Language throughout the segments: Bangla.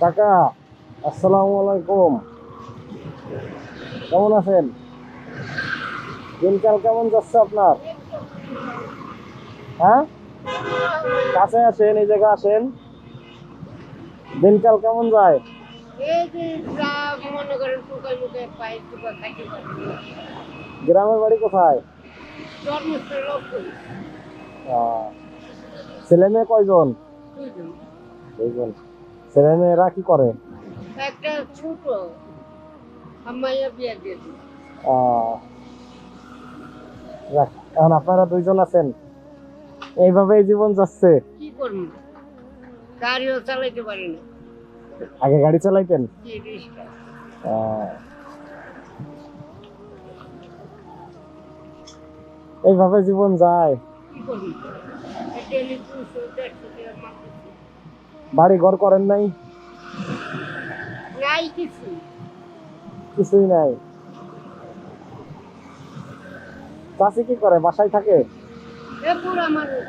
কাকা আসসালামু আলাইকুম। কেমন আছেন? দিনকাল কেমন যাচ্ছে আপনার? হ্যাঁ? কাছে আসেন এই জায়গা আসেন। দিনকাল কেমন যায়? গ্রামের বাড়ি কোথায়? ছেলে মেয়ে কয়জন? দুইজন। ছেলে মেয়েরা কি করে? একটা ছোট আমাইয়া বিয়া দিয়েছে আহ, যাক, এখন আপনারা দুইজন আছেন। এইভাবেই জীবন যাচ্ছে। কি করব? গাড়িও চালাইতে পারি না। আগে গাড়ি চালাইতেন? রিক্সা। এইভাবে জীবন যায়। কি করব? বাড়ি ঘর করেন নাই? নাই কিছু কিছুই নাই। চাষি কি করে বাসায় থাকে? এ পুরা মানুষ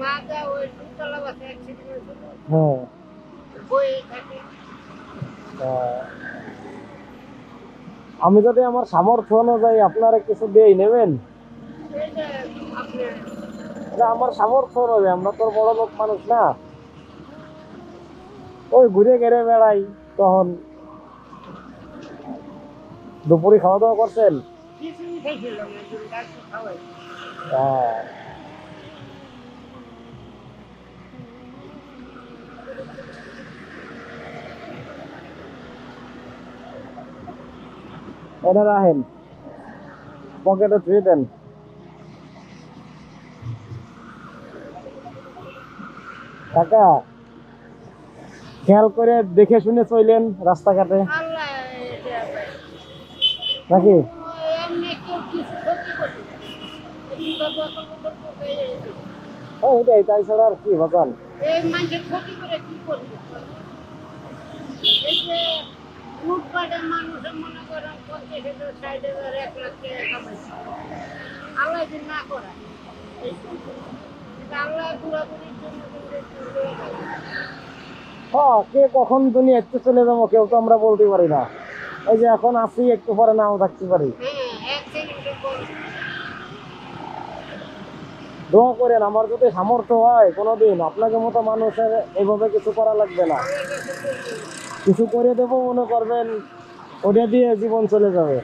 মা যা ওই দুতলা বাসে অ্যাক্সিডেন্ট হয়েছিল হ্যাঁ। আমি যদি আমার সামর্থ্য অনুযায়ী আপনারা কিছু দিয়েই নেবেন? আমার সামর্থ্য অনুযায়ী আমরা তো বড় লোক মানুষ না। ওই ঘুরে ঘেরে বেড়াই তখন। দুপুরে খাওয়া দাওয়া করছেন? হ্যাঁ। এটা রাখেন। পকেটে ধুয়ে দেন। কাকা খেয়াল করে দেখে শুনে চইলেন রাস্তাঘাটে। নাকি এমনি কেউ কিছু ক্ষতি করবে না। এইভাবে এখন ওদের পক্ষে এই- ও, এটাই, তাই ছাড়া আর কি কামাইছে আল্লাহ হ্যাঁ কে কখন দুনিয়া একটু চলে যাব, কেউ তো আমরা বলতে পারি না। এই যে এখন আসি একটু পরে নাও থাকতে পারি। দোয়া করেন, আমার যদি সামর্থ্য হয় কোনোদিন, আপনাকে মতো মানুষের এইভাবে কিছু করা লাগবে না। কিছু করে দেব মনে করবেন, ওটা দিয়ে জীবন চলে যাবে।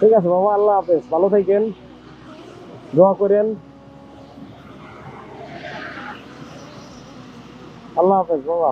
ঠিক আছে, বাবা, আল্লাহ হাফেজ। ভালো থাকেন। দোয়া করেন। আল্লাহ হাফেজ বাবা